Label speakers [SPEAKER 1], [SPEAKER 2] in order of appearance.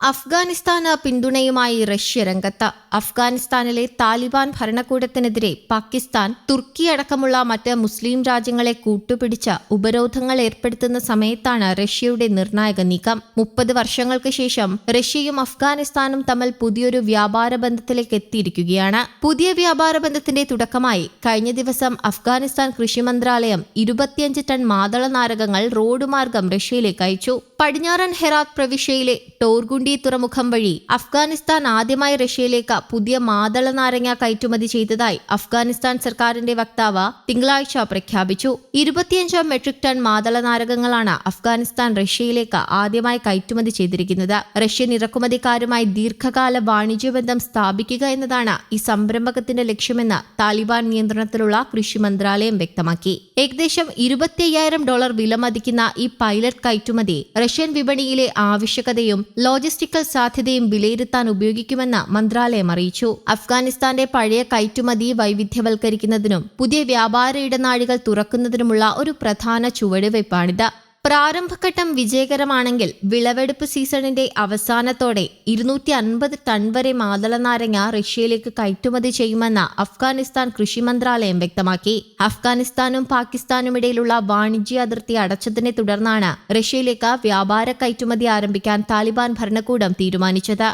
[SPEAKER 1] അഫ്ഗാനിസ്ഥാന് പിന്തുണയുമായി റഷ്യ രംഗത്ത്. അഫ്ഗാനിസ്ഥാനിലെ താലിബാൻ ഭരണകൂടത്തിനെതിരെ പാകിസ്ഥാൻ തുർക്കി അടക്കമുള്ള മറ്റ് മുസ്ലിം രാജ്യങ്ങളെ കൂട്ടുപിടിച്ച ഉപരോധങ്ങൾ ഏർപ്പെടുത്തുന്ന സമയത്താണ് റഷ്യയുടെ നിർണായക നീക്കം. മുപ്പത് വർഷങ്ങൾക്ക് ശേഷം റഷ്യയും അഫ്ഗാനിസ്ഥാനും തമ്മിൽ പുതിയൊരു വ്യാപാര ബന്ധത്തിലേക്ക് എത്തിയിരിക്കുകയാണ്. പുതിയ വ്യാപാര ബന്ധത്തിന്റെ തുടക്കമായി കഴിഞ്ഞ ദിവസം അഫ്ഗാനിസ്ഥാൻ കൃഷി മന്ത്രാലയം ഇരുപത്തിയഞ്ച് ടൺ മാതള നാരകങ്ങൾ റോഡ് മാർഗം റഷ്യയിലേക്ക് അയച്ചു. പടിഞ്ഞാറൻ ഹെറാത്ത് പ്രവിശ്യയിലെ ടോർഗുണ്ടി തുറമുഖം വഴി അഫ്ഗാനിസ്ഥാൻ ആദ്യമായി റഷ്യയിലേക്ക് പുതിയ മാതള നാരങ്ങ കയറ്റുമതി ചെയ്തതായി അഫ്ഗാനിസ്ഥാൻ സർക്കാരിന്റെ വക്താവ് തിങ്കളാഴ്ച പ്രഖ്യാപിച്ചു. ഇരുപത്തിയഞ്ചാം മെട്രിക് ടൺ മാതള നാരകങ്ങളാണ് അഫ്ഗാനിസ്ഥാൻ റഷ്യയിലേക്ക് ആദ്യമായി കയറ്റുമതി ചെയ്തിരിക്കുന്നത്. റഷ്യൻ ഇറക്കുമതിക്കാരുമായി ദീർഘകാല വാണിജ്യ ബന്ധം സ്ഥാപിക്കുക എന്നതാണ് ഈ സംരംഭകത്തിന്റെ ലക്ഷ്യമെന്ന് താലിബാൻ നിയന്ത്രണത്തിലുള്ള കൃഷി മന്ത്രാലയം വ്യക്തമാക്കി. ഏകദേശം ഇരുപത്തിയ്യായിരം ഡോളർ വിലമതിക്കുന്ന ഈ പൈലറ്റ് കയറ്റുമതി റഷ്യൻ വിപണിയിലെ ആവശ്യകതയും ലോജിസ്റ്റിക്കൽ സാധ്യതയും വിലയിരുത്താൻ ഉപയോഗിക്കുമെന്ന് മന്ത്രാലയം അറിയിച്ചു. അഫ്ഗാനിസ്ഥാന്റെ പഴയ കയറ്റുമതി വൈവിധ്യവൽക്കരിക്കുന്നതിനും പുതിയ വ്യാപാര ഇടനാഴികൾ തുറക്കുന്നതിനുമുള്ള ഒരു പ്രധാന ചുവടുവയ്പ്പാണിത് പ്രാരംഭഘട്ടം വിജയകരമാണെങ്കിൽ വിളവെടുപ്പ് സീസണിന്റെ അവസാനത്തോടെ ഇരുന്നൂറ്റി അൻപത് ടൺ വരെ മാതള നാരങ്ങ റഷ്യയിലേക്ക് കയറ്റുമതി ചെയ്യുമെന്ന് അഫ്ഗാനിസ്ഥാൻ കൃഷി മന്ത്രാലയം വ്യക്തമാക്കി. അഫ്ഗാനിസ്ഥാനും പാകിസ്ഥാനും ഇടയിലുള്ള വാണിജ്യ അതിർത്തി അടച്ചതിനെ തുടർന്നാണ് റഷ്യയിലേക്ക് വ്യാപാര കയറ്റുമതി ആരംഭിക്കാൻ താലിബാൻ ഭരണകൂടം തീരുമാനിച്ചത്.